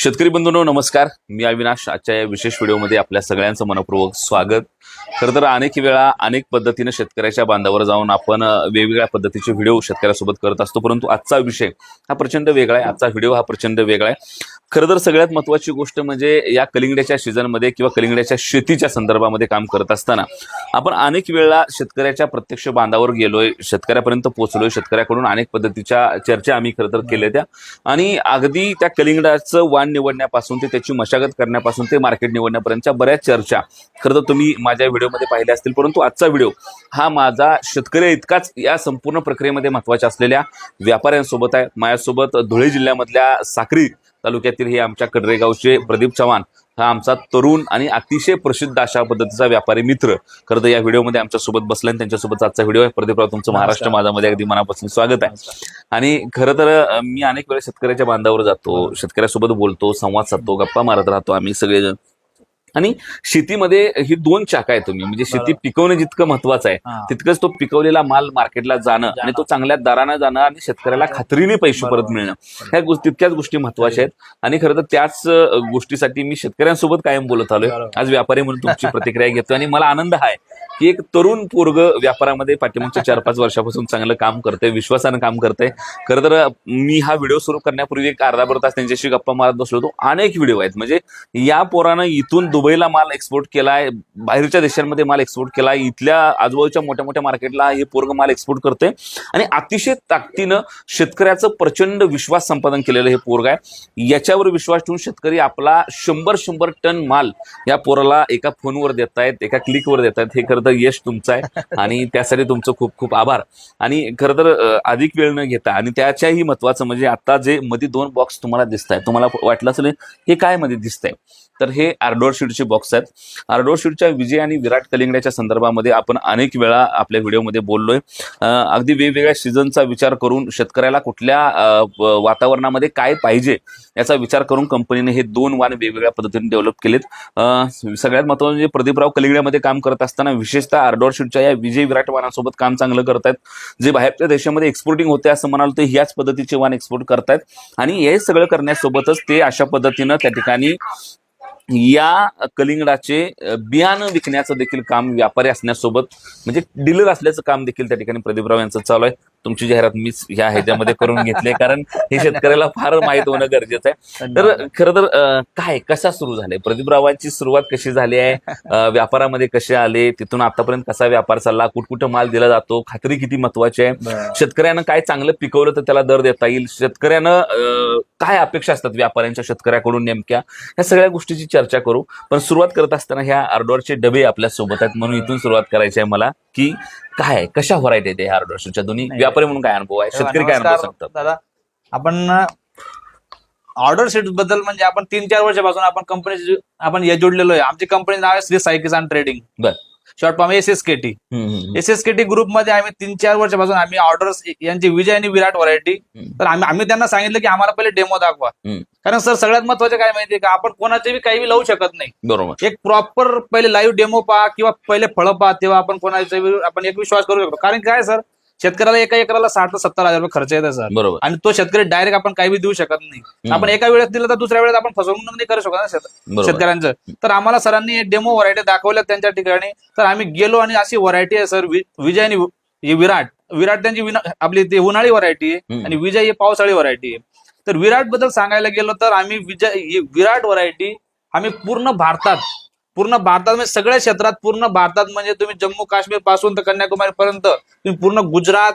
शेतकरी बंधूंनो नमस्कार. मी अविनाश. आजच्या या विशेष व्हिडिओमध्ये आपल्या सगळ्यांचं मनपूर्वक स्वागत. खरं तर अनेक वेळा अनेक पद्धतीने शेतकऱ्याच्या बांधावर जाऊन आपण वेगवेगळ्या पद्धतीचे व्हिडिओ शेतकऱ्यासोबत करत असतो. परंतु आजचा विषय हा प्रचंड वेगळा आहे. आजचा व्हिडिओ हा प्रचंड वेगळा आहे. खरं तर सगळ्यात महत्वाची गोष्ट म्हणजे या कलिंगड्याच्या सीझनमध्ये किंवा कलिंगड्याच्या शेतीच्या संदर्भामध्ये काम करत असताना आपण अनेक वेळा शेतकऱ्याच्या प्रत्यक्ष बांधावर गेलोय शेतकऱ्यापर्यंत पोहोचलोय शेतकऱ्याकडून अनेक पद्धतीच्या चर्चा आम्ही खरं तर केल्या त्या. आणि अगदी त्या कलिंगडाचं वाण निवडण्यापासून ते त्याची मशागत करण्यापासून ते मार्केट निवडण्यापर्यंतच्या बऱ्याच चर्चा खरं तर तुम्ही माझ्या व्हिडिओमध्ये पाहिल्या असतील परंतु आजचा व्हिडिओ हा माझा शेतकरी इतकाच या संपूर्ण प्रक्रियेमध्ये महत्त्वाच्या असलेल्या व्यापाऱ्यांसोबत आहे. माझ्यासोबत धुळे जिल्ह्यामधल्या साक्री तालुक्यातील हे आमच्या कडरेगावचे प्रदीप चव्हाण हा आमचा तरुण आणि अतिशय प्रसिद्ध अशा पद्धतीचा व्यापारी मित्र. खरं तर या व्हिडिओमध्ये आमच्यासोबत बसला आणि त्यांच्यासोबत आजचा व्हिडिओ आहे. प्रदीपराव तुमचं महाराष्ट्र माझामध्ये अगदी मनापासून स्वागत आहे. आणि खरं तर मी अनेक वेळा शेतकऱ्याच्या बांधावर जातो शेतकऱ्यासोबत बोलतो संवाद साधतो गप्पा मारत राहतो आम्ही सगळेजण. आणि शेतीमध्ये ही दोन चाक आहे तुम्ही. म्हणजे शेती. पिकवणं जितकं महत्वाचं आहे. तितकंच तो पिकवलेला माल मार्केटला जाणं आणि तो चांगल्या दरानं जाणं आणि शेतकऱ्याला खात्रीने पैसे परत. मिळणं. ह्या गोष्टी तितक्याच गोष्टी महत्त्वाच्या आहेत. आणि खरं तर त्याच गोष्टीसाठी मी शेतकऱ्यांसोबत कायम बोलत आलोय. आज व्यापारी म्हणून तुमची प्रतिक्रिया घेतो आणि मला आनंद आहे. की एक तरुण पोरग व्यापारामध्ये पाठीमागच्या चार पाच वर्षापासून चांगलं काम करते विश्वासानं काम करते खरं तर मी हा व्हिडिओ सुरू करण्यापूर्वी एक अर्धा तास त्यांच्याशी गप्पा मारत बसलो होतो. अनेक व्हिडिओ आहेत. म्हणजे या पोरानं इथून दुबईला माल एक्सपोर्ट केलाय बाहेरच्या देशांमध्ये माल एक्सपोर्ट केलाय इथल्या आजूबाजूच्या मोठ्या मोठ्या मार्केटला हे पोरग माल एक्सपोर्ट करते आणि अतिशय ताकदीनं शेतकऱ्याचं प्रचंड विश्वास संपादन केलेलं हे पोरग आहे. याच्यावर विश्वास ठेवून शेतकरी आपला शंभर शंभर टन माल या पोराला एका फोनवर देतायत एका क्लिकवर देतायत. हे खरं यश तुमचं आहे. आणि त्यासाठी तुमचं खूप खूप आभार. आणि खरं तर अधिक वेळ न घेता आणि त्याच्याही महत्वाचं म्हणजे आता जे मध्ये दोन बॉक्स तुम्हाला दिसत आहेत तुम्हाला वाटलं असेल हे काय मध्ये दिसतंय? तर हे आर्डोर शीटचे बॉक्स आहेत. आर्डोर शीटच्या विजय आणि विराट कलिंगड्याच्या संदर्भामध्ये आपण अनेक वेळा आपल्या व्हिडिओमध्ये बोललोय. अगदी वेगवेगळ्या सीझनचा विचार करून शेतकऱ्याला कुठल्या वातावरणामध्ये काय पाहिजे याचा विचार करून कंपनीने हे दोन वाण वेगवेगळ्या पद्धतीने डेव्हलप केलेत. सगळ्यात महत्त्वाचं म्हणजे प्रदीपराव कलिंगड्यामध्ये काम करत असताना विशेषतः आर्डोर शीटच्या या विजय विराट वाणासोबत काम चांगलं करतायत. जे बाहेरच्या देशामध्ये एक्सपोर्टिंग होते असं म्हणाल तर ह्याच पद्धतीचे वाण एक्सपोर्ट करतायत. आणि हे सगळं करण्यासोबतच ते अशा पद्धतीनं त्या ठिकाणी या कलिंगडाचे बियाणं विकण्याचं देखील काम व्यापारी असण्यासोबत म्हणजे डीलर असल्याचं काम देखील त्या ठिकाणी प्रदीपराव यांचं चालू आहे. तुमची जाहिरात मीच ह्या ह्याच्यामध्ये करून घेतली कारण हे शेतकऱ्याला फार माहीत होणं गरजेचं आहे. तर खरं तर काय कसा सुरू झाले प्रदीपरावांची सुरुवात कशी झाली आहे? व्यापारामध्ये कसे आले? तिथून आतापर्यंत कसा व्यापार चालला? कुठकुठं माल दिला जातो? खात्री किती महत्वाची आहे. शेतकऱ्यानं काय चांगलं पिकवलं तर त्याला दर देता येईल? शेतकऱ्यानं काय अपेक्षा असतात व्यापाऱ्यांच्या शेतकऱ्याकडून नेमक्या? या सगळ्या गोष्टीची चर्चा करू. पण सुरुवात करत असताना ह्या आर्डोरचे डबे आपल्यासोबत आहेत म्हणून इथून सुरुवात करायची आहे मला की काय? कशा व्हरायटी आहेत ह्या आर्डोरच्या दोन्ही नाही. व्यापारी म्हणून काय अनुभव आहे? शेतकरी काय अनुभव सांगतात? दादा. आपण ऑर्डर शीटबद्दल म्हणजे आपण तीन चार वर्षापासून आपण कंपनी आपण हे जोडलेलो आहे. आमची कंपनी नाव आहे श्री साई किसान ट्रेडिंग बर. Short form S S K T. S S K T ग्रुपमध्ये आम्ही तीन चार वर्षापासून आम्ही ऑर्डर्स यांची विजय आणि विराट व्हरायटी. तर आम्ही आम्ही त्यांना सांगितलं की आम्हाला पहिले डेमो दाखवा. कारण सर सगळ्यात महत्वाचं काय माहितीये का? आपण कोणाचे बी काही लावू शकत नाही. बरोबर. एक प्रॉपर पहिले लाईव्ह डेमो पहा किंवा पहिले फळं पहा तेव्हा आपण कोणाचा आपण एक विश्वास करू शकतो. कारण काय सर? शेतकऱ्याला एका एकराला साठ ते सत्तर हजार रुपये खर्च येते सर. बरोबर. आणि तो शेतकरी डायरेक्ट आपण काही देऊ शकत नाही. आपण एका वेळेस दिलं तर दुसऱ्या वेळेस आपण फसवणूक नाही करू शकत ना शेतकऱ्यांचं. तर आम्हाला सरांनी डेमो व्हरायटी दाखवल्या त्यांच्या ठिकाणी. तर आम्ही गेलो आणि अशी व्हरायटी आहे सर विजय आणि विराट. विराट त्यांची आपली ती उन्हाळी व्हरायटी आहे. आणि विजय ही पावसाळी व्हरायटी आहे. तर विराटबद्दल सांगायला गेलो तर आम्ही विजय विराट व्हरायटी आम्ही पूर्ण भारतात पूर्ण भारतात म्हणजे सगळ्या क्षेत्रात पूर्ण भारतात म्हणजे तुम्ही जम्मू काश्मीरपासून तर कन्याकुमारी पर्यंत तुम्ही पूर्ण गुजरात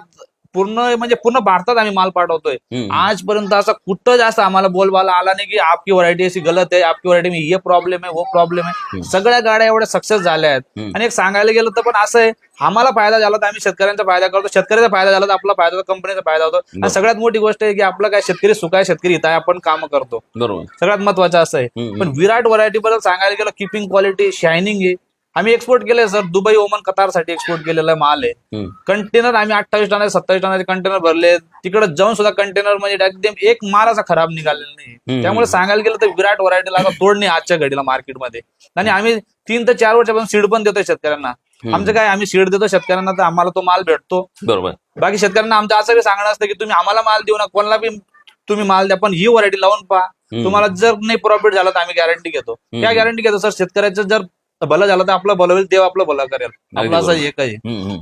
पूर्ण म्हणजे पूर्ण भारतात आम्ही माल पाठवतोय. आजपर्यंत असं कुठं जास्त आम्हाला बोलबाला आला नाही की आपकी व्हरायटी अशी गलत आहे आपकी व्हरायटी में ये प्रॉब्लेम आहे वो प्रॉब्लेम आहे. सगळ्या गाड्या एवढ्या सक्सेस झाल्या आहेत. आणि एक सांगायला गेलं तर पण असं आहे आम्हाला फायदा झाला तर आम्ही शेतकऱ्यांचा फायदा करतो शेतकऱ्याचा फायदा झाला तर आपला फायदा होतो कंपनीचा फायदा होतो. आणि सगळ्यात मोठी गोष्ट आहे की आपलं काय शेतकरी सुख आहे शेतकरी हित आहे आपण काम करतो. बरोबर. सगळ्यात महत्वाचं असं आहे. पण विराट व्हरायटी बद्दल सांगायला गेलं किपिंग क्वालिटी शायनिंग आहे. आम्ही एक्सपोर्ट केलंय सर दुबई ओमन कतारसाठी एक्सपोर्ट केलेला माल आहे. कंटेनर आम्ही अठ्ठावीस टनाचे सत्तावीस टनाचे कंटेनर भरले. तिकडे जाऊन सुद्धा कंटेनर म्हणजे एकदम एक माल असा खराब निघालेला नाही. त्यामुळे सांगायला गेलं तर विराट व्हरायटीला आता तोड नाही आजच्या घडीला मार्केटमध्ये आणि आम्ही तीन ते चार वर्षापासून सीड पण देतोय शेतकऱ्यांना. आमचं काय आम्ही सीड देतो शेतकऱ्यांना तर आम्हाला तो माल भेटतो. बरोबर. बाकी शेतकऱ्यांना आमचं असं बी सांगणं असतं की तुम्ही आम्हाला माल देऊ नका कोणाला बी तुम्ही माल द्या पण ही व्हरायटी लावून पहा. तुम्हाला जर नाही प्रॉफिट झालं तर आम्ही गॅरंटी घेतो. त्या. गॅरंटी घेतो सर शेतकऱ्याचं जर भलं झालं तर आपलं भलं होईल देव आपलं भलं करेल. आपलं असं. एक आहे.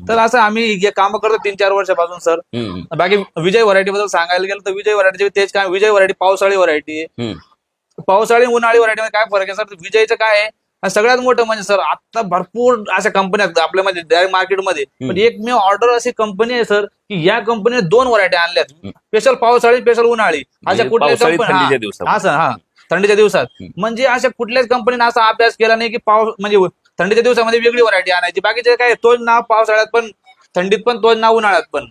तर असं आम्ही हे काम करतो तीन चार वर्षापासून सर. बाकी विजय व्हरायटी बद्दल सांगायला गेलं तर विजय व्हरायटी तेच काय विजय व्हरायटी पावसाळी व्हरायटी आहे. पावसाळी उन्हाळी व्हरायटी मध्ये काय फरक आहे सर? विजयचं काय आहे? सगळ्यात मोठं म्हणजे सर आता भरपूर अशा कंपन्या आहेत आपल्या म्हणजे डायरेक्ट मार्केटमध्ये पण एक मी ऑर्डर अशी कंपनी आहे सर की या कंपनीने दोन व्हरायटी आणल्यात. स्पेशल पावसाळी स्पेशल उन्हाळी. अशा म्हणजे कुठल्या पावसाळी थंडीच्या कंपनी दिवसात हा सर हा. थंडीच्या दिवसात. म्हणजे अशा कुठल्याच कंपनीने असा अभ्यास केला नाही की पाव म्हणजे थंडीच्या दिवसामध्ये वेगळी व्हरायटी आणायची. बाकीचे काय तोच नाव पावसाळ्यात पण थंडीत पण तोच नाव उन्हाळ्यात पण.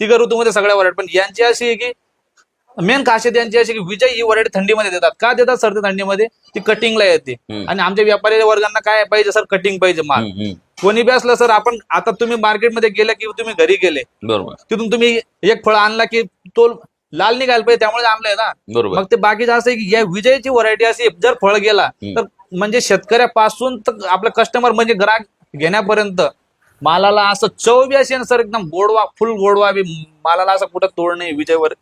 तिघ ऋतूमध्ये सगळ्या व्हरायटी पण यांची अशी आहे की मेन खासियत यांची अशी की विजय ही व्हरायटी थंडीमध्ये देतात. का देतात? सर ते थंडीमध्ये. ती कटिंगला येते. आणि आमच्या व्यापारी वर्गांना काय पाहिजे सर? कटिंग पाहिजे माल. कोणी बी असलं सर आपण आता तुम्ही मार्केटमध्ये गेले की तुम्ही घरी गेले. बरोबर. तिथून तुम्ही एक फळ आणला की तो लाल निघायला पाहिजे त्यामुळे आणलंय ना. बरोबर. मग ते बाकीचं असं आहे की या विजयची व्हरायटी अशी जर फळ गेला. तर म्हणजे शेतकऱ्यापासून तर आपलं कस्टमर म्हणजे ग्राहक घेण्यापर्यंत. मालाला असं चव बी अशी ना सर एकदम गोडवा फुल गोडवा बी मालाला असं कुठं तोड नाही विजय वर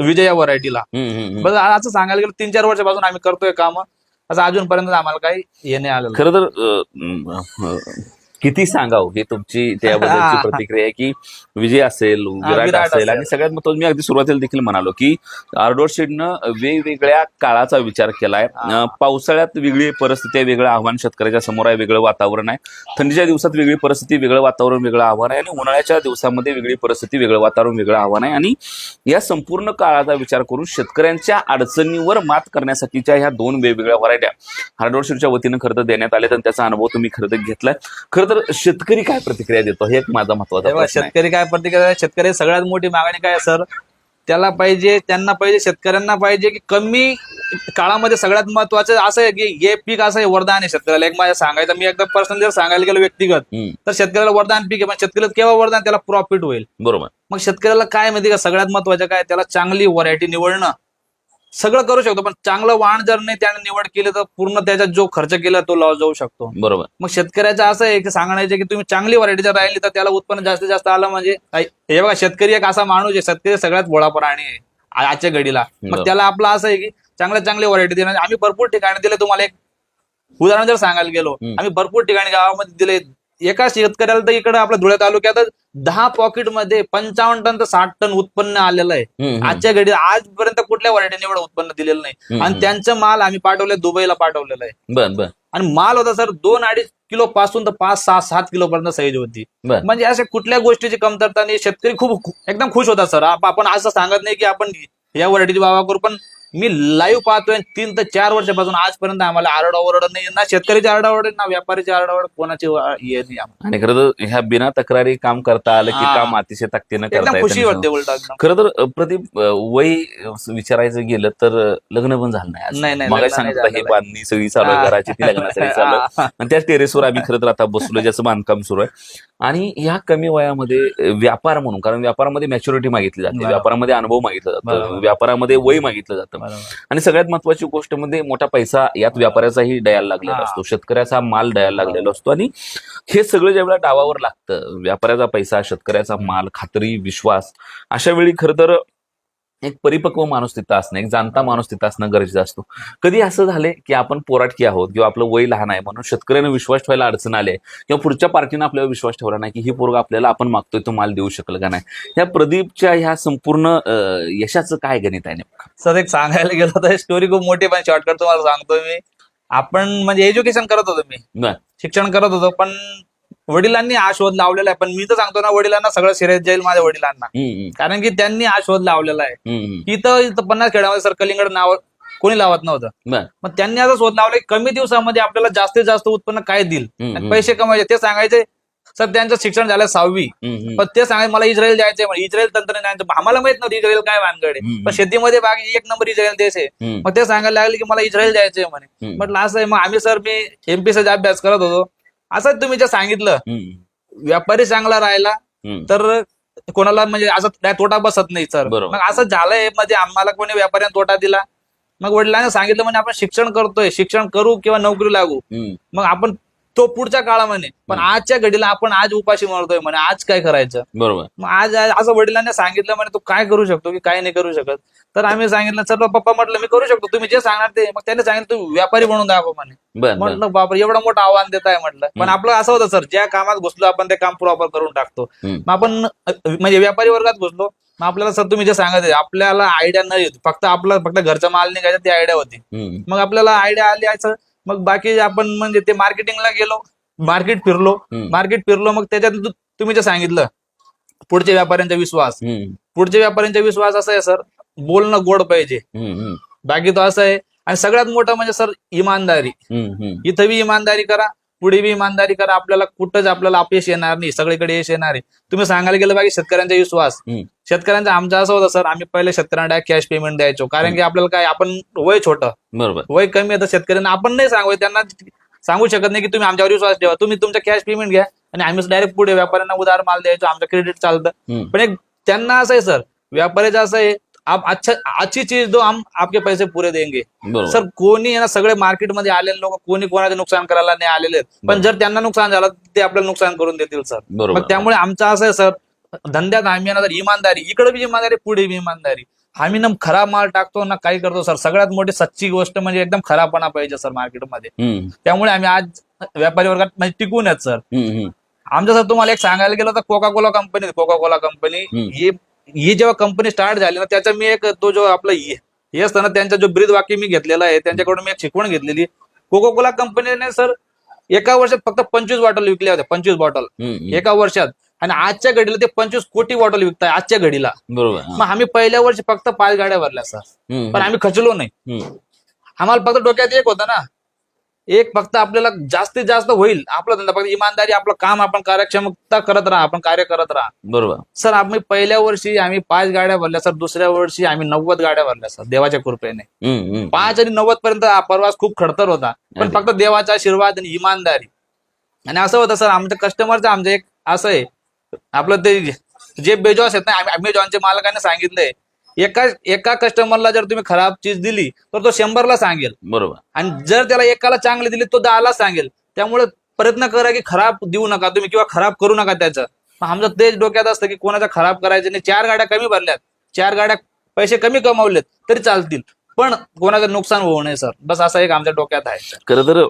विजय या व्हरायटीला हम्म, हम्म, हम्म. बस असं सांगायला गेलं तीन चार वर्षापासून आम्ही करतोय काम. असं अजूनपर्यंत आम्हाला काही हे नाही आलेलं. खरं तर अ, म, अ, किती सांगाव हे तुमची त्याबद्दलची प्रतिक्रिया आहे की विजय असेल विराट असेल. आणि सगळ्यात महत्वाचं मी अगदी सुरुवातीला देखील म्हणालो की आर्डोर शेडनं वेगवेगळ्या काळाचा विचार केलाय. पावसाळ्यात वेगळी परिस्थिती आहे वेगळं आव्हान शेतकऱ्याच्या समोर आहे वेगळं वातावरण आहे. थंडीच्या दिवसात वेगळी परिस्थिती वेगळं वातावरण वेगळं आव्हान आहे. आणि उन्हाळ्याच्या दिवसामध्ये वेगळी परिस्थिती वेगळं वातावरण वेगळं आव्हान आहे. आणि या संपूर्ण काळाचा विचार करून शेतकऱ्यांच्या अडचणीवर मात करण्यासाठीच्या ह्या दोन वेगवेगळ्या व्हरायट्या शेडच्या वतीनं खरं देण्यात आल्या आणि त्याचा अनुभव तुम्ही खरं घेतलाय. खरं तर शेतकरी काय प्रतिक्रिया देतो? हे एक माझा महत्त्वाचा शेतकरी काय प्रतिक्रिया? शेतकरी सगळ्यात मोठी मागणी काय आहे सर? त्याला पाहिजे त्यांना पाहिजे शेतकऱ्यांना पाहिजे की कमी काळामध्ये सगळ्यात महत्वाचं असं आहे की हे पीक असं आहे वरदान आहे शेतकऱ्याला. एक माझ्या सांगायचं मी एकदम पर्सनल जर सांगायला गेलो व्यक्तिगत तर शेतकऱ्याला वरदान पीक आहे पण शेतकऱ्याला केव्हा वरदान त्याला प्रॉफिट होईल. बरोबर. मग शेतकऱ्याला काय माहिती का? सगळ्यात महत्वाचं काय त्याला चांगली व्हरायटी निवडणं. सगळं करू शकतो पण चांगलं वाण जर नाही त्याने निवड केली तर पूर्ण त्याच्यात जो खर्च केला तो लॉस जाऊ शकतो बरोबर मग शेतकऱ्याचं असं आहे की सांगण्याचे की तुम्ही चांगली व्हरायटी जर राहिली तर त्याला उत्पन्न जास्तीत जास्त आलं म्हणजे हे बघा शेतकरी एक असा माणूस आहे शेतकरी सगळ्यात भोळा प्राणी आहे आजच्या घडीला. मग त्याला आपलं असं आहे की चांगल्या चांगली व्हरायटी देणार आम्ही भरपूर ठिकाणी दिले तुम्हाला एक उदाहरण जर सांगायला गेलो. आम्ही भरपूर ठिकाणी गावामध्ये दिले एका शेतकऱ्याला तर इकडे आपल्या धुळे तालुक्यात दहा पॉकेटमध्ये पंचावन्न टन ते साठ टन उत्पन्न आलेलं आहे. आजच्या घडी आजपर्यंत कुठल्या व्हरायटीने एवढं उत्पन्न दिलेलं नाही. आणि. त्यांचं माल आम्ही पाठवले दुबईला पाठवलेलं आहे. बर बर. आणि माल होता सर दोन अडीच किलो पासून तर पाच सहा सात किलो पर्यंत साईज होती. म्हणजे अशा कुठल्या गोष्टीची कमतरता नाही. शेतकरी खूप एकदम खुश होता सर. आप- आपण असं सांगत नाही की आपण या व्हरायटीची बाबा करू पण मी लाईव्ह पाहतोय तीन ते चार वर्षापासून आजपर्यंत आम्हाला आरडाओरड नाही ना शेतकरीची आरडाओरड ना व्यापारीची आरडाओरड कोणाची हे नाही आम्हाला. आणि खरं तर ह्या बिना तक्रारी काम करता आलं की हा. काम अतिशय ताकदीनं करता एकदम खुशी येतं वाटते उलट एकदम. खरं तर अ, प्रदीप अ, वय विचारायचं गेलं तर अ, लग्न पण झालं नाही लग्न नाही सांगितलं हे झालेलं बांधणी सगळी चालू आहे हा. घराची ती लग्नासाठी चालू आहे आणि त्याच टेरेसवर आम्ही खरं तर आता बसलो ज्याचं बांधकाम सुरू आहे आणि ह्या कमी वयामध्ये अ, व्यापार म्हणून कारण व्यापारामध्ये मॅच्युरिटी मागितली जाते बरोबर. व्यापारामध्ये अनुभव मागितला जातो बरोबर. व्यापारामध्ये वय मागितलं जातं. आणि सगळ्यात महत्वाची गोष्ट म्हणजे मोठा पैसा यात व्यापाऱ्याचाही डयाला लागलेला. असतो. शेतकऱ्याचा माल डयाला लागलेला असतो. आणि हे सगळं ज्यावेळेला डावावर लागतं व्यापाऱ्याचा पैसा शेतकऱ्याचा माल खात्री विश्वास अशा वेळी खरं तर एक परिपक्व माणूस तिथं असणं एक जाणता माणूस तिथं असणं गरजेचं असतो. कधी असं झालंय की आपण पोराटकी आहोत किंवा आपलं वय लहान आहे म्हणून शेतकऱ्यानं विश्वास ठेवायला अडचण आली किंवा पुढच्या पार्टीनं आपल्यावर विश्वास ठेवला नाही की ही पोरग आपल्याला आपण मागतोय तो माल देऊ शकल का नाही? ह्या प्रदीपच्या ह्या संपूर्ण यशाचं काय गणित आहे नेमकं? सर एक सांगायला गेलो तर स्टोरी खूप मोठी पण शॉर्टकट तुम्हाला सांगतोय मी. आपण म्हणजे एज्युकेशन करत होतो मी. शिक्षण करत होतो पण वडिलांनी हा शोध लावलेला आहे. पण मी तर सांगतो ना वडिलांना सगळं सिरियस जाईल माझ्या वडिलांना. कारण की त्यांनी हा शोध लावलेला आहे. इथं इथं पन्नास खेड्यामध्ये सर कलिंगड नाव कोणी लावत नव्हतं. मग त्यांनी आता शोध लावलाय कमी दिवसामध्ये आपल्याला जास्तीत जास्त उत्पन्न काय देईल. पैसे कमायचे ते सांगायचे सर त्यांचं शिक्षण झालं सहावी. पण ते सांगायचे मला इस्रायल जायचंय म्हणे इस्रायल तंत्रज्ञान आम्हाला माहीत नव्हतं इस्रायल काय वानगड. पण शेतीमध्ये बाकी एक नंबर इस्रायल देश आहे. मग ते सांगायला लागले की मला इस्रायल जायचंय म्हणे. म्हटलं असं आहे. मग आम्ही सर मी एमपीसीचा अभ्यास करत होतो. असंच तुम्ही जे सांगितलं व्यापारी चांगला राहिला. तर कोणाला म्हणजे असं तोटा बसत नाही सर. बरोबर. मग असं झालंय म्हणजे आम्हाला कोणी व्यापाऱ्याने तोटा दिला. मग वडिलांनी सांगितलं म्हणजे आपण शिक्षण करतोय शिक्षण करू किंवा नोकरी लागू. मग आपण तो पुढच्या काळामध्ये. पण आजच्या घडीला आपण आज उपाशी मरतोय म्हणे आज काय करायचं? बरोबर. मग आज आज असं वडिलांनी सांगितलं म्हणे तू काय करू शकतो की काय नाही करू शकत? तर आम्ही सांगितलं सर पप्पा म्हटलं मी करू शकतो. तुम्ही जे सांगणार ते. मग त्यांनी सांगितलं तू व्यापारी बनून दाखव म्हणे. म्हटलं बापर एवढं मोठं आव्हान देत आहे म्हटलं. पण आपलं असं होतं सर ज्या कामात घुसलो आपण ते काम प्रॉपर करून टाकतो. मग आपण म्हणजे व्यापारी वर्गात घुसलो. मग आपल्याला सर तुम्ही जे सांगत आपल्याला आयडिया नाही फक्त आपला फक्त घरचा माल निघायचा ती आयडिया होती. मग आपल्याला आयडिया आली यायचं मग बाकी आपण म्हणजे ते मार्केटिंगला गेलो मार्केट फिरलो. मार्केट फिरलो मग त्याच्यात तुम्ही जे सांगितलं पुढच्या व्यापाऱ्यांचा विश्वास. पुढच्या व्यापाऱ्यांचा विश्वास असा आहे सर बोलणं गोड पाहिजे. बाकी तो असं आहे आणि सगळ्यात मोठं म्हणजे सर इमानदारी. इथं बी इमानदारी करा पुढे बी इमानदारी करा आपल्याला कुठंच आपल्याला अपयश येणार नाही सगळीकडे यश येणार आहे तुम्ही सांगायला गेलं बाकी शेतकऱ्यांचा विश्वास. शेतकऱ्यांचा आमचा असं होतं सर आम्ही पहिले शेतकऱ्यांना कॅश पेमेंट द्यायचो. कारण की आपल्याला काय आपण वय छोटं. बरोबर. वय कमी आहे तर शेतकऱ्यांना आपण नाही सांगू त्यांना सांगू शकत नाही की तुम्ही आमच्यावर विश्वास ठेवा. तुम्ही तुमचा कॅश पेमेंट घ्या आणि आम्ही डायरेक्ट पुढे व्यापाऱ्यांना उधार माल द्यायचो आमचं क्रेडिट चालतं. पण एक त्यांना असं आहे सर व्यापाऱ्याचं असं आहे आप अच्छा अच्छी चीज दो हम आपके पैसे पुरे देंगे. सर कोणी ना सगळे मार्केटमध्ये आलेले लोक कोणी कोणाचे नुकसान करायला नाही आलेले. पण जर त्यांना नुकसान झालं तर ते आपल्याला नुकसान करून देतील सर त्यामुळे आमचं असं आहे सर धंद्यात आम्ही तर इमानदारी इकडे बी इमानदारी पुढे बी इमानदारी आम्ही ना खराब माल टाकतो ना काही करतो सर सगळ्यात मोठी सच्ची गोष्ट म्हणजे एकदम खराबपणा पाहिजे सर मार्केटमध्ये. त्यामुळे आम्ही आज व्यापारी वर्गात म्हणजे टिकून आहेत सर हम्म. हम्म. आमचं सर तुम्हाला एक सांगायला गेलं तर Coca Cola company Coca Cola company. ही ही जेव्हा कंपनी स्टार्ट झाली ना त्याचा मी एक तो जो आपला हे हे असतं ना त्यांचा जो ब्रीद वाक्य मी घेतलेला आहे त्यांच्याकडून मी एक शिकवण घेतलेली कोका कोला कंपनीने सर एका वर्षात फक्त पंचवीस बॉटल विकल्या होत्या पंचवीस बॉटल. एका वर्षात आणि आजच्या घडीला ते पंचवीस कोटी बॉटल विकताय आजच्या घडीला बरोबर. मग आम्ही पहिल्या वर्षी फक्त पाच गाड्या भरल्या सर. पण आम्ही खचलो नाही. आम्हाला फक्त डोक्यात एक होतं ना एक फक्त आपल्याला जास्तीत जास्त होईल आपला धंदा फक्त इमानदारी आपलं काम आपण कार्यक्षमता करत राहा आपण कार्य करत राहा बरोबर सर आम्ही पहिल्या वर्षी आम्ही पाच गाड्या भरल्या सर दुसऱ्या वर्षी आम्ही नव्वद गाड्या भरल्या सर देवाच्या कृपेने. पाच आणि नव्वद पर्यंत प्रवास खूप खडतर होता पण. फक्त देवाचा आशीर्वाद आणि इमानदारी आणि असं होतं सर आमच्या कस्टमरचं आमचं एक असं आहे आपलं ते जे बेजॉस आहेत ना अमेझॉनच्या मालकाने सांगितलंय. एका एका कस्टमरला जर तुम्ही खराब चीज दिली तर तो शंभरला सांगेल. बरोबर. आणि जर त्याला एकाला चांगली दिली तो दहाला सांगेल. त्यामुळे प्रयत्न करा की खराब देऊ नका तुम्ही किंवा खराब करू नका त्याचं. आमचं तेच डोक्यात असतं की कोणाचा खराब करायचं नाही. चार गाड्या कमी भरल्यात. चार गाड्या पैसे कमी कमावलेत तरी चालतील. पण कोणाचं नुकसान होऊ नये सर. बस असं एक आमच्या डोक्यात आहे. खरं तर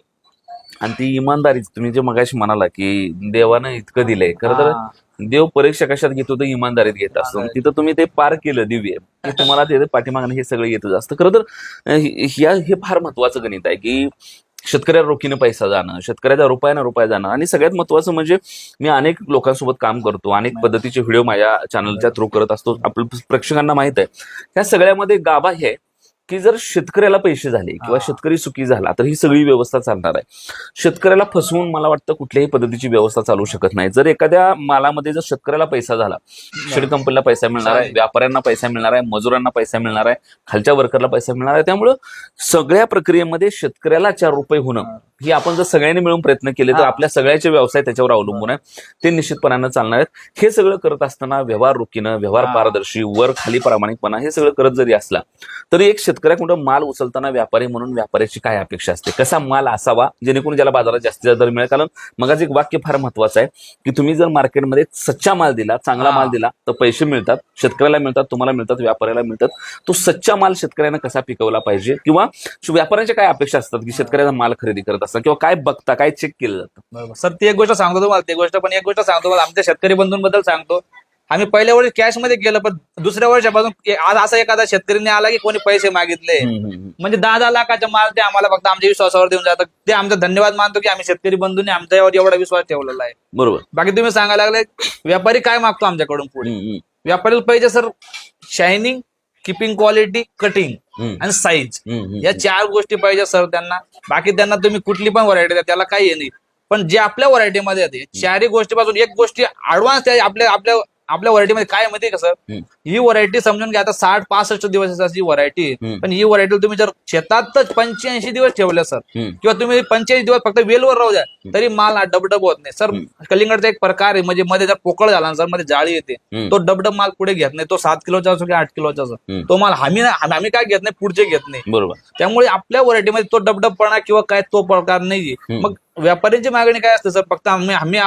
आणि ती इमानदारीच तुम्ही जे मगाशी म्हणाला की देवानं इतकं दिलंय खरं तर हा. देव परीक्षा कशात घेतो तर इमानदारीत घेत असतो. तिथं तुम्ही ते पार केलं दिव्य. की तुम्हाला ते पाठीमागणं हे सगळं येतच असतं. खरं तर अं, हे ह्या- हे फार महत्वाचं गणित आहे की शेतकऱ्या रोखीने पैसा जाणं शेतकऱ्याच्या रुपयानं रुपया जाणं आणि सगळ्यात महत्वाचं म्हणजे मी अनेक लोकांसोबत काम करतो अनेक पद्धतीचे व्हिडिओ माझ्या चॅनलच्या थ्रू करत असतो. आपल्या प्रेक्षकांना माहीत आहे. ह्या सगळ्यामध्ये गाभा हे आहे. की जर शेतकऱ्याला पैसे झाले किंवा. शेतकरी सुखी झाला तर ही सगळी व्यवस्था चालणार आहे शेतकऱ्याला फसवून मला वाटतं कुठल्याही पद्धतीची व्यवस्था चालू शकत नाही जर एखाद्या मालामध्ये जर शेतकऱ्याला पैसा झाला शेड कंपनीला पैसा मिळणार आहे. व्यापाऱ्यांना पैसा मिळणार आहे मजुरांना पैसा मिळणार आहे खालच्या वर्करला पैसा मिळणार आहे त्यामुळं सगळ्या प्रक्रियेमध्ये शेतकऱ्याला चार रुपये होणं ही आपण जर सगळ्यांनी मिळून प्रयत्न केले तर. आपल्या सगळ्याचे व्यवसाय त्याच्यावर अवलंबून आहे. ते निश्चितपणानं चालणार आहेत. हे सगळं करत असताना व्यवहार रोखीनं व्यवहार. पारदर्शी वर खाली प्रामाणिकपणा हे सगळं करत जरी असला तरी एक शेतकऱ्याकडून माल उचलताना व्यापारी म्हणून व्यापाऱ्याची काय अपेक्षा असते? कसा माल असावा जेणेकरून ज्याला बाजारात जास्तीत जास्त दर मिळेल? कारण मगाच एक वाक्य फार महत्वाचं आहे की तुम्ही जर मार्केटमध्ये सच्चा माल दिला चांगला. माल दिला तर पैसे मिळतात शेतकऱ्याला मिळतात तुम्हाला मिळतात व्यापाऱ्याला मिळतात. तो सच्चा माल शेतकऱ्यानं कसा पिकवला पाहिजे? किंवा व्यापाऱ्यांच्या काय अपेक्षा असतात की शेतकऱ्याचा माल खरेदी करत असतात किंवा काय बघता काय चेक केलं जातं? बरोबर. सर ती एक गोष्ट सांगतो तुम्हाला ती गोष्ट पण एक गोष्ट सांगतो तुम्हाला आमच्या शेतकरी बंधूंबद्दल सांगतो. आम्ही पहिल्या वर्षी कॅशमध्ये केलं पण दुसऱ्या वर्षापासून ए- आज असा एखादा शेतकरीने आला की कोणी पैसे मागितले. हम्म, हम्म, हम्म. म्हणजे दहा दहा लाखाचा माल ते आम्हाला फक्त आमच्या विश्वासावर देऊन जातात. ते आमचा धन्यवाद मानतो की आम्ही शेतकरी बंधूंनी आमच्यावर एवढा विश्वास ठेवलेला आहे. बरोबर. बाकी तुम्ही सांगायला लागले व्यापारी काय मागतो आमच्याकडून पुढे? हम्म, हम्म, व्यापारीला पाहिजे sir shining keeping quality cutting आणि साईज. या चार गोष्टी पाहिजे सर त्यांना. बाकी त्यांना तुम्ही कुठली पण व्हरायटी द्या त्याला काही नाही. पण जे आपल्या व्हरायटीमध्ये येते चारही गोष्टीपासून एक गोष्टी ऍडव्हान्स आपल्या आपल्या आपल्या व्हरायटीमध्ये काय आहे माहिती आहे का सर. ही व्हरायटी समजून घ्या आता साठ पासष्ट दिवसाची व्हरायटी. पण ही व्हरायटी तुम्ही जर शेतातच पंच्याऐंशी दिवस ठेवले सर. किंवा तुम्ही पंच्याऐंशी दिवस फक्त वेलवर राहू द्या तरी माल हा डबडब होत नाही सर कलिंगडचा एक प्रकार आहे म्हणजे मध्ये जर पोकळ झाला ना सरमध्ये जाळी येते. तो डबडब माल पुढे घेत नाही तो सात किलोचा असो किंवा आठ किलोचा असो. तो माल आम्ही आम्ही काय घेत नाही पुढचे घेत नाही बरोबर त्यामुळे आपल्या व्हरायटीमध्ये तो डबडबपणा किंवा काय तो प्रकार नाहीये. मग व्यापाऱ्यांची मागणी काय असते सर फक्त आम्ही आम्ही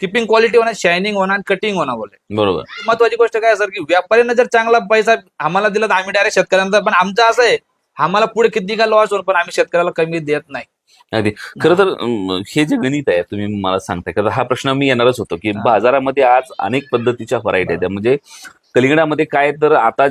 किपिंग क्वालिटी होणार शायनिंग होणार कटिंग होणार बोले बरोबर. महत्वाची गोष्ट काय सर की व्यापाऱ्यांना जर चांगला पैसा आम्हाला दिला तर आम्ही डायरेक्ट शेतकऱ्यांचा पण आमचं असं आहे आम्हाला पुढे किती का लॉस होईल पण आम्ही शेतकऱ्याला कमी देत नाही. अगदी. खरं तर अं, हे जे गणित आहे तुम्ही मला सांगताय कारण हा प्रश्न मी येणारच होतो की बाजारामध्ये आज अनेक पद्धतीच्या व्हरायटी आहेत. म्हणजे कलिंगडामध्ये काय तर आता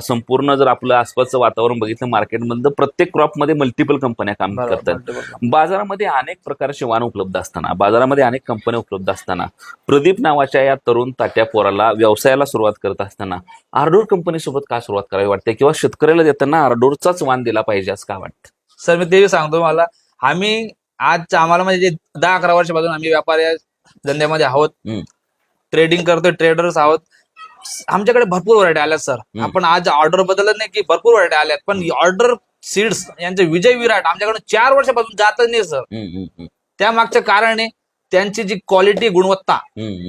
संपूर्ण जर आपलं आसपासचं वातावरण बघितलं मार्केटमधलं प्रत्येक क्रॉपमध्ये मल्टिपल कंपन्या काम करतात. बाजारामध्ये अनेक प्रकारचे वाहन उपलब्ध असताना बाजारामध्ये अनेक कंपन्या उपलब्ध असताना प्रदीप नावाच्या या तरुण ताट्या पोराला व्यवसायाला सुरुवात करत असताना आरडोर कंपनीसोबत का सुरुवात करावी वाटते? किंवा शेतकऱ्याला देताना आरडोरचाच वाण दिला पाहिजे असं का वाटतं? सर मी ते सांगतो मला आम्ही आज आम्हाला म्हणजे दहा अकरा वर्षापासून आम्ही व्यापारी या धंद्यामध्ये आहोत. ट्रेडिंग करतोय ट्रेडर्स आहोत. आमच्याकडे भरपूर व्हरायटी आल्यात सर आपण आज ऑर्डर बदलत नाही की भरपूर व्हरायटी आल्यात पण ऑर्डर सीड्स यांचे विजय विराट आमच्याकडे चार वर्षापासून जातच नाही सर त्या मागचं कारण आहे त्यांची जी क्वालिटी गुणवत्ता.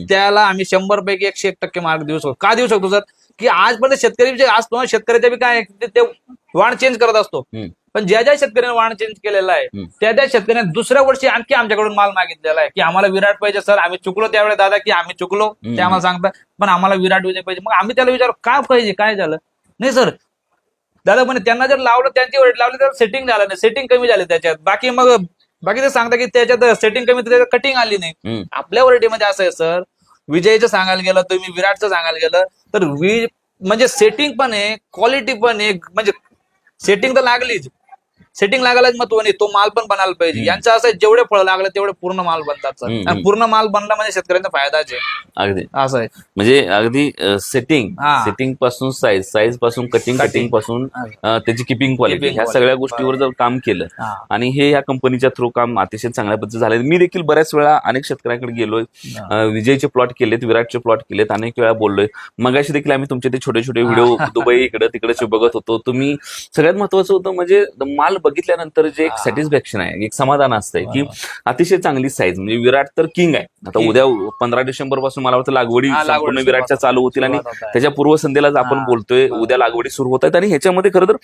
त्याला आम्ही शंभर पैकी एकशे एक टक्के मार्क देऊ शकतो. का देऊ शकतो सर की आजपर्यंत शेतकरी जे असतो ना शेतकऱ्याच्या बी काय ते- वाण चेंज करत असतो. पण ज्या ज्या शेतकऱ्याने वाण चेंज केलेला आहे. त्या त्या शेतकऱ्याने दुसऱ्या वर्षी आणखी आमच्याकडून माल मागितलेला आहे. की आम्हाला विराट पाहिजे सर आम्ही चुकलो त्यावेळेस दादा की आम्ही चुकलो. ते आम्हाला सांगतात. पण आम्हाला विराट विजय पाहिजे. मग आम्ही त्याला विचारू काय पाहिजे? काय झालं? नाही सर. दादा म्हणे त्यांना जर लावलं त्यांची वेट लावली तर सेटिंग झालं नाही. सेटिंग कमी झाली त्याच्यात. बाकी मग बाकी ते सांगता की त्याच्यात सेटिंग कमी तर त्याच्यात कटिंग आली नाही. आपल्या व्हरायटीमध्ये असं आहे सर विजयचं सांगायला गेलं तुम्ही विराटचं सांगायला गेलं तर म्हणजे सेटिंग पण आहे क्वालिटी पण आहे म्हणजे सेटिंग तर लागलीच. सेटिंग लागायलाच महत्त्व नाही तो माल पण बनायला पाहिजे. यांचं असं जेवढे फळ लागले तेवढे पूर्ण माल बनतात आणि पूर्ण माल बनला म्हणजे शेतकऱ्यांचा फायदाच आहे. अगदी. असं आहे. म्हणजे अगदी सेटिंग हा. सेटिंगपासून साईज साईजपासून कटिंग. कटिंगपासून. अं, त्याची किपिंग क्वालिटी Keeping ह्या quality. सगळ्या गोष्टीवर जर काम केलं हा. आणि हे या कंपनीच्या थ्रू काम अतिशय चांगल्या पद्धतीचं झालं मी देखील बऱ्याच वेळा अनेक शेतकऱ्यांकडे गेलोय. अं, विजयचे प्लॉट केलेत विराटचे प्लॉट केलेत अनेक वेळा बोललोय. मगाशी देखील आम्ही तुमचे ते छोटे छोटे व्हिडिओ दुबई इकडे तिकडचे बघत होतो. तुम्ही सगळ्यात महत्वाचं होतं म्हणजे माल बघितल्यानंतर जे एक. सॅटिस्फॅक्शन आहे एक समाधान असतंय की अतिशय चांगली साईज म्हणजे विराट तर किंग आहे आता. उद्या पंधरा डिसेंबरपासून मला वाटतं लागवडी संपूर्ण विराटच्या चालू होतील आणि. त्याच्या पूर्वसंध्येलाच आपण बोलतोय. उद्या लागवडी सुरू होत आहेत आणि ह्याच्यामध्ये खरं तर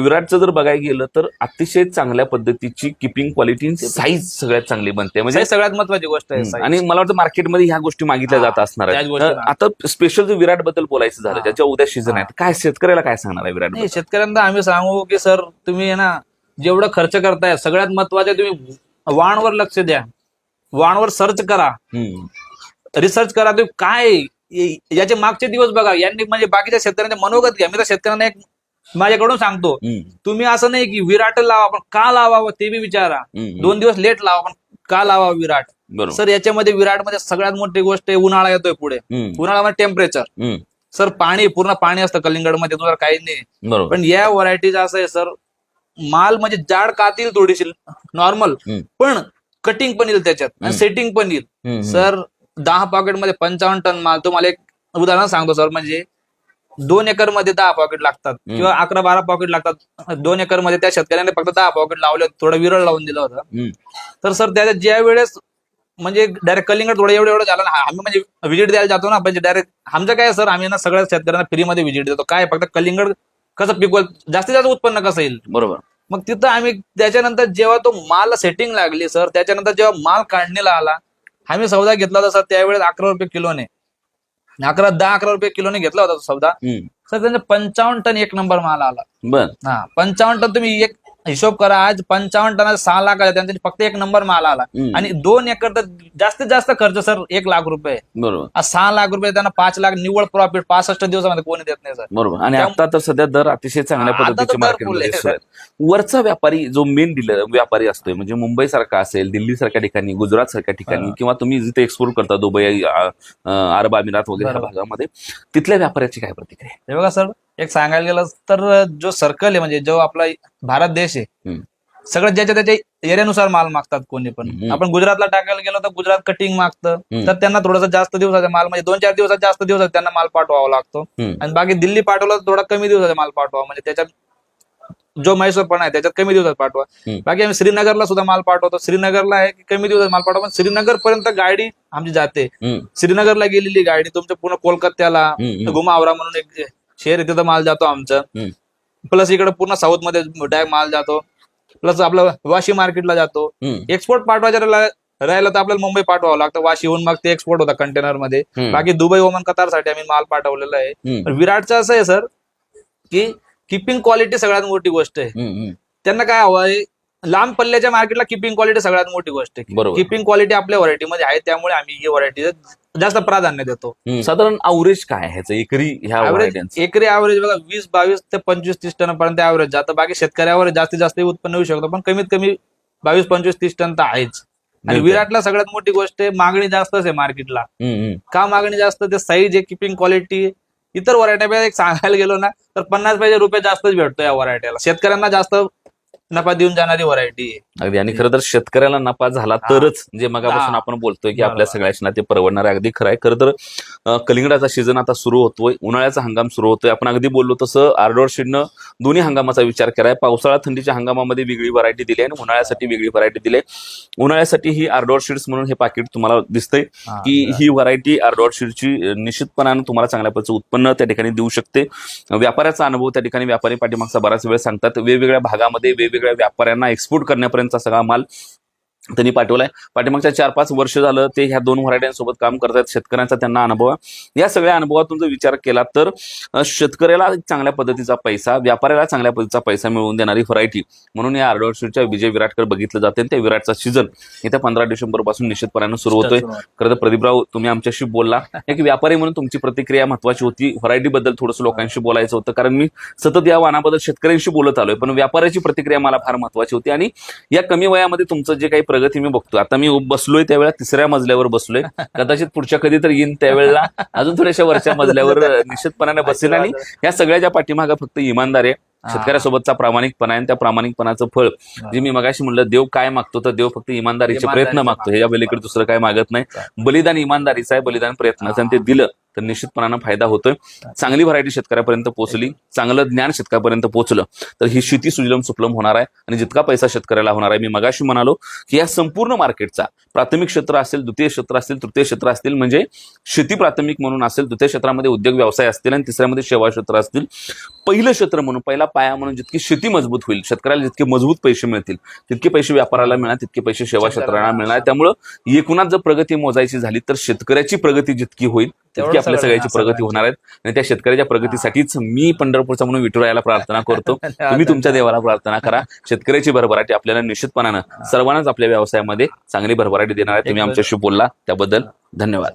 विराटचं जर बघायला गेलं तर अतिशय चांगल्या पद्धतीची किपिंग क्वालिटी साईज सगळ्यात चांगली बनते म्हणजे सगळ्यात महत्वाची गोष्ट आहे. आणि मला वाटतं मार्केटमध्ये ह्या गोष्टी मागितल्या जात असणार आहेत आता स्पेशल जर विराटबद्दल बोलायचं झालं. त्याच्या उद्या सीझन. आहे काय शेतकऱ्याला काय सांगणार आहे विराट शेतकऱ्यांना आम्ही सांगू की सर तुम्ही ना जेवढं खर्च करताय सगळ्यात महत्त्वाचे तुम्ही वाणवर लक्ष द्या. वाणवर सर्च करा. रिसर्च करा तुम्ही काय याचे मागचे दिवस बघा. यांनी म्हणजे बाकीच्या शेतकऱ्यांचे मनोगत घ्या. मी तर शेतकऱ्यांना एक माझ्याकडून सांगतो. तुम्ही असं नाही की विराट लावा पण का लावावं ते बी विचारा. दोन दिवस लेट लावा पण का लावा विराट? सर याच्यामध्ये विराटमध्ये सगळ्यात मोठी गोष्ट आहे उन्हाळा येतोय पुढे. उन्हाळ्यामध्ये टेम्परेचर सर पाणी पूर्ण पाणी असतं कलिंगडमध्ये तुझं काही नाही. पण या व्हरायटीज असं आहे सर माल म्हणजे जाड कातील थोडीशी नॉर्मल हम्म. पण कटिंग पण येईल त्याच्यात आणि हम्म. सेटिंग पण येईल हम्म, हम्म. सर दहा पॉकेटमध्ये पंचावन्न टन माल तुम्हाला एक उदाहरण सांगतो सर म्हणजे दोन एकरमध्ये दहा पॉकेट लागतात हम्म. किंवा अकरा बारा पॉकेट लागतात दोन एकरमध्ये त्या शेतकऱ्याने फक्त दहा पॉकेट लावले होते, थोडं विरळ लावून दिलं होतं हम्म, तर सर त्याच्या ज्या वेळेस म्हणजे डायरेक्ट कलिंगड थोडं एवढं एवढं झालं ना आम्ही म्हणजे व्हिजिट द्यायला जातो ना म्हणजे डायरेक्ट आमचं काय सर आम्ही ना सगळ्या शेतकऱ्यांना फ्रीमध्ये व्हिजिट देतो काय फक्त कलिंगड कसं पिकवल जास्तीत जास्त उत्पन्न कसं येईल? बरोबर. मग तिथं आम्ही त्याच्यानंतर जेव्हा तो माल सेटिंग लागली सर त्याच्यानंतर जेव्हा माल काढणीला आला आम्ही सौदा घेतला होता सर त्यावेळेस अकरा रुपये किलोने. अकरा दहा अकरा रुपये किलोने घेतला होता तो सौदा. सर त्यांचा पंचावन्न टन एक नंबर माल आला. बर. हा पंचावन्न टन तुम्ही एक हिशोब करा आज पंचावन्न टन सहा लाख आले त्यांचा फक्त एक नंबर माल आला हम्म, आणि दोन एकर तर जास्तीत जास्त खर्च सर एक लाख रुपये बरोबर आज सहा लाख रुपये त्यांना पाच लाख निव्वळ प्रॉफिट पासष्ट दिवसामध्ये कोणी देत नाही सर बरोबर आणि आता तर सध्या दर अतिशय चांगल्या आता तर पद्धतीचे दर मार्केटमध्ये आहे. वरचा व्यापारी जो मेन डीलर व्यापारी असतोय म्हणजे मुंबई सारखा असेल दिल्ली सारख्या ठिकाणी गुजरात सारख्या ठिकाणी हा. किंवा तुम्ही जिथे एक्सपोर्ट करता दुबई अ, अ, अरब अमिरात वगैरे ह्या बरोबर. भागामध्ये तिथल्या व्यापाऱ्याची काय प्रतिक्रिया आहे? हे बघा सर एक सांगायला गेलं तर जो सर्कल आहे म्हणजे जो आपला भारत देश आहे. सगळं ज्याच्या त्याच्या एरियानुसार माल मागतात कोणी पण. आपण गुजरातला टाकायला गेलो तर गुजरात कटिंग मागतं. तर त्यांना थोडासा जास्त दिवसाचा माल म्हणजे दोन चार दिवसात जास्त दिवसात त्यांना माल पाठवावा लागतो. आणि बाकी दिल्ली पाठवला तर थोडा कमी दिवसाचा माल पाठवा म्हणजे त्याच्यात जो म्हैसूर पण आहे त्याच्यात कमी दिवसात पाठवा. बाकी आम्ही श्रीनगरला सुद्धा माल पाठवतो श्रीनगरला आहे की कमी दिवसात माल पाठवा पण श्रीनगर पर्यंत गाडी आमची जाते श्रीनगरला गेलेली गाडी तुमच्या पूर्ण कोलकात्याला. गुमावरा म्हणून एक आहे तिथं माल जातो आमचं. प्लस इकडे पूर्ण साऊथमध्ये डायरेक्ट माल जातो. प्लस आपलं वाशी मार्केटला जातो. एक्सपोर्ट पाठवायचं राहिला- तर आपल्याला मुंबई पाठवावं लागतं. वाशीहून मग ते एक्सपोर्ट होता कंटेनरमध्ये. बाकी दुबई ओमन कतारसाठी आम्ही माल पाठवलेला आहे. विराटचं असं आहे सर की किपिंग क्वालिटी सगळ्यात मोठी गोष्ट आहे. त्यांना काय हवं आहे? लांब पल्ल्याच्या मार्केटला किपिंग क्वालिटी सगळ्यात मोठी गोष्ट आहे. किपिंग क्वालिटी आपल्या व्हरायटीमध्ये आहे त्यामुळे आम्ही ही व्हरायटी जास्त प्राधान्य देतो. साधारण अवरेज काय आहे ह्याचं? एकरी ह्या व्हरायट्यांचं? एकरी ॲव्हरेज बघा वीस बावीस ते पंचवीस तीस टनापर्यंत ॲव्हरेज जातं बाकी शेतकऱ्यावर जास्तीत जास्त उत्पन्न येऊ शकतो पण कमीत कमी बावीस पंचवीस तीस टन तर आहेच. आणि. विराटला सगळ्यात मोठी गोष्ट आहे मागणी जास्तच आहे मार्केटला हम्म, हम्म. का मागणी जास्त? ते साईज आहे किपिंग क्वालिटी इतर व्हरायट्या एक सांगायला गेलो ना तर पन्नास पाहिजे रुपये जास्तच भेटतो या व्हरायटीला शेतकऱ्यांना जास्त नफा देऊन जाणारी व्हरायटी आहे. अगदी. आणि खरं तर शेतकऱ्याला नफा झाला तरच जे मगापासून. आपण बोलतोय की आपल्या. सगळ्यांना ते परवडणार आहे. अगदी खरं आहे. खरं तर कलिंगडाचा सीझन आता सुरू होतोय. उन्हाळ्याचा हंगाम सुरू होतोय. आपण अगदी बोललो तसं आर्डोर शेडनं दोन्ही हंगामाचा विचार केलाय. पावसाळा थंडीच्या हंगामामध्ये वेगळी व्हरायटी दिली आहे आणि उन्हाळ्यासाठी वेगळी व्हरायटी दिली आहे. उन्हाळ्यासाठी ही आर्डोर शीड्स म्हणून हे पाकिट तुम्हाला दिसतंय की ही व्हरायटी आर्डॉट शीडची निश्चितपणानं तुम्हाला चांगल्या प्रकारचं उत्पन्न त्या ठिकाणी देऊ शकते. व्यापाऱ्याचा अनुभव त्या ठिकाणी व्यापारी पाठीमागचा बराच वेळ सांगतात. वेगवेगळ्या भागामध्ये वेगवेगळ्या व्यापाऱ्यांना एक्सपोर्ट करण्यापर्यंतचा सगळा माल त्यांनी पाठवलाय. पाठीमागच्या चार पाच वर्ष झालं ते ह्या दोन व्हरायट्यांसोबत काम करतात शेतकऱ्यांचा त्यांना अनुभव आहे. या सगळ्या अनुभवातून जर विचार केला तर शेतकऱ्याला चांगल्या पद्धतीचा पैसा व्यापाऱ्याला चांगल्या पद्धतीचा पैसा मिळवून देणारी व्हरायटी म्हणून या आर्डॉटशीटच्या विजय विराटकडे बघितलं जाते. त्या विराटचा सीझन येत्या पंधरा डिसेंबरपासून निश्चितपणानं सुरू होतोय. खरं तर प्रदीपराव तुम्ही आमच्याशी बोलला. एक व्यापारी म्हणून तुमची प्रतिक्रिया महत्वाची होती. व्हरायटी बद्दल थोडंसं लोकांशी बोलायचं होतं. कारण मी सतत या वाहनाबद्दल शेतकऱ्यांशी बोलत आलोय. पण व्यापाऱ्याची प्रतिक्रिया मला फार महत्वाची होती. आणि या कमी वयामध्ये तुमचं जे काही प्रगती मी बघतोय. आता मी बसलोय त्यावेळेला तिसऱ्या मजल्यावर बसलोय. कदाचित पुढच्या कधी तर येईन त्यावेळेला. अजून थोड्याशा वरच्या मजल्यावर निश्चितपणाने बसेल आणि या सगळ्याच्या पाठीमागे फक्त इमानदार आहे शेतकऱ्यासोबतचा प्रामाणिकपणा आहे आणि त्या प्रामाणिकपणाचं फळ जे मी मगाशी म्हणलं देव काय मागतो तर देव फक्त इमानदारीचे प्रयत्न मागतो. ह्याच्या पलीकडे दुसरं काय मागत नाही. बलिदान इमानदारीचं आहे बलिदान प्रयत्नाचं आणि ते दिलं. तर निश्चितपणानं फायदा होतोय. चांगली व्हरायटी शेतकऱ्यापर्यंत पोहोचली. चांगलं ज्ञान शेतकऱ्यापर्यंत पोहोचलं. तर ही शेती सुजलम सुफलम होणार आहे आणि जितका पैसा शेतकऱ्याला होणार आहे मी मगाशी म्हणालो की या संपूर्ण मार्केटचा प्राथमिक क्षेत्र असेल द्वितीय क्षेत्र असतील तृतीय क्षेत्र असतील म्हणजे शेती प्राथमिक म्हणून असेल द्वितीय क्षेत्रामध्ये उद्योग व्यवसाय असतील आणि तिसऱ्यामध्ये सेवा क्षेत्र असतील. पहिलं क्षेत्र म्हणून पहिला पाया म्हणून जितकी शेती मजबूत होईल शेतकऱ्याला जितके मजबूत पैसे मिळतील तितके पैसे व्यापाराला मिळणार तितके पैसे सेवा क्षेत्राला मिळणार. त्यामुळं एकूणात जर प्रगती मोजायची झाली तर शेतकऱ्याची प्रगती जितकी होईल तितकी आपल्या सगळं सगळ्याची प्रगती होणार आहे आणि त्या शेतकऱ्याच्या प्रगतीसाठीच मी पंढरपूरचा म्हणून विठुरायाला प्रार्थना करतो. तुम्ही तुमच्या देवाला प्रार्थना करा. शेतकऱ्याची भरभराटी आपल्याला निश्चितपणानं सर्वांनाच आपल्या व्यवसायामध्ये चांगली भरभराटी देणार आहे तुम्ही. आमच्याशी बोलला. त्याबद्दल धन्यवाद.